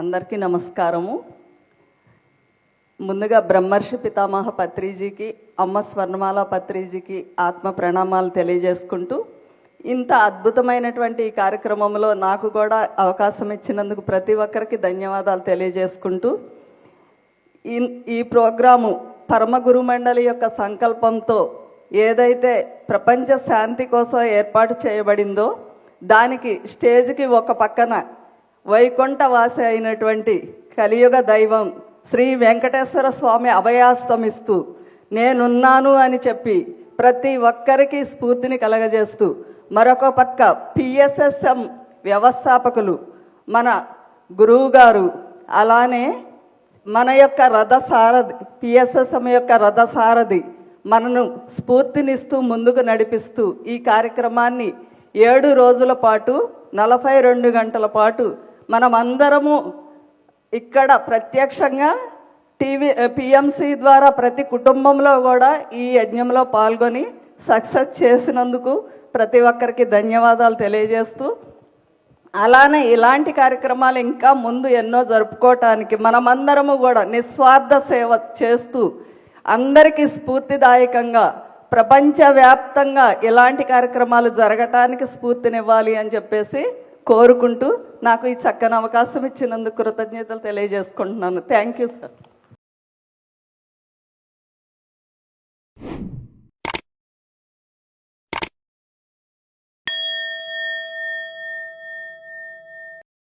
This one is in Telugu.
అందరికీ నమస్కారము. ముందుగా బ్రహ్మర్షి పితామహ పత్రిజీకి అమ్మ స్వర్ణమాల పత్రిజీకి ఆత్మ ప్రణామాలు తెలియజేసుకుంటూ ఇంత అద్భుతమైనటువంటి ఈ కార్యక్రమంలో నాకు కూడా అవకాశం ఇచ్చినందుకు ప్రతి ఒక్కరికి ధన్యవాదాలు తెలియజేసుకుంటూ ఈ ఈ ప్రోగ్రాము పరమ గురుమండలి యొక్క సంకల్పంతో ఏదైతే ప్రపంచ శాంతి కోసం ఏర్పాటు చేయబడిందో దానికి స్టేజ్కి ఒక పక్కన వైకుంఠవాస అయినటువంటి కలియుగ దైవం శ్రీ వెంకటేశ్వర స్వామి అభయాస్తమిస్తూ నేనున్నాను అని చెప్పి ప్రతి ఒక్కరికి స్ఫూర్తిని కలగజేస్తూ మరొక పక్క పిఎస్ఎస్ఎం వ్యవస్థాపకులు మన గురువు గారు అలానే మన యొక్క రథసారథి పిఎస్ఎస్ఎం యొక్క రథసారథి మనను స్ఫూర్తినిస్తూ ముందుకు నడిపిస్తూ ఈ కార్యక్రమాన్ని ఏడు రోజుల పాటు నలభై రెండు గంటల పాటు మనమందరము ఇక్కడ ప్రత్యక్షంగా టీవీ పిఎంసి ద్వారా ప్రతి కుటుంబంలో కూడా ఈ యజ్ఞంలో పాల్గొని సక్సెస్ చేసినందుకు ప్రతి ఒక్కరికి ధన్యవాదాలు తెలియజేస్తూ అలానే ఇలాంటి కార్యక్రమాలు ఇంకా ముందు ఎన్నో జరుపుకోవటానికి మనమందరము కూడా నిస్వార్థ సేవ చేస్తూ అందరికీ స్ఫూర్తిదాయకంగా ప్రపంచవ్యాప్తంగా ఇలాంటి కార్యక్రమాలు జరగటానికి స్ఫూర్తినివ్వాలి అని చెప్పేసి కోరుకుంటూ నాకు ఈ చక్కని అవకాశం ఇచ్చినందుకు కృతజ్ఞతలు తెలియజేసుకుంటున్నాను. Thank you sir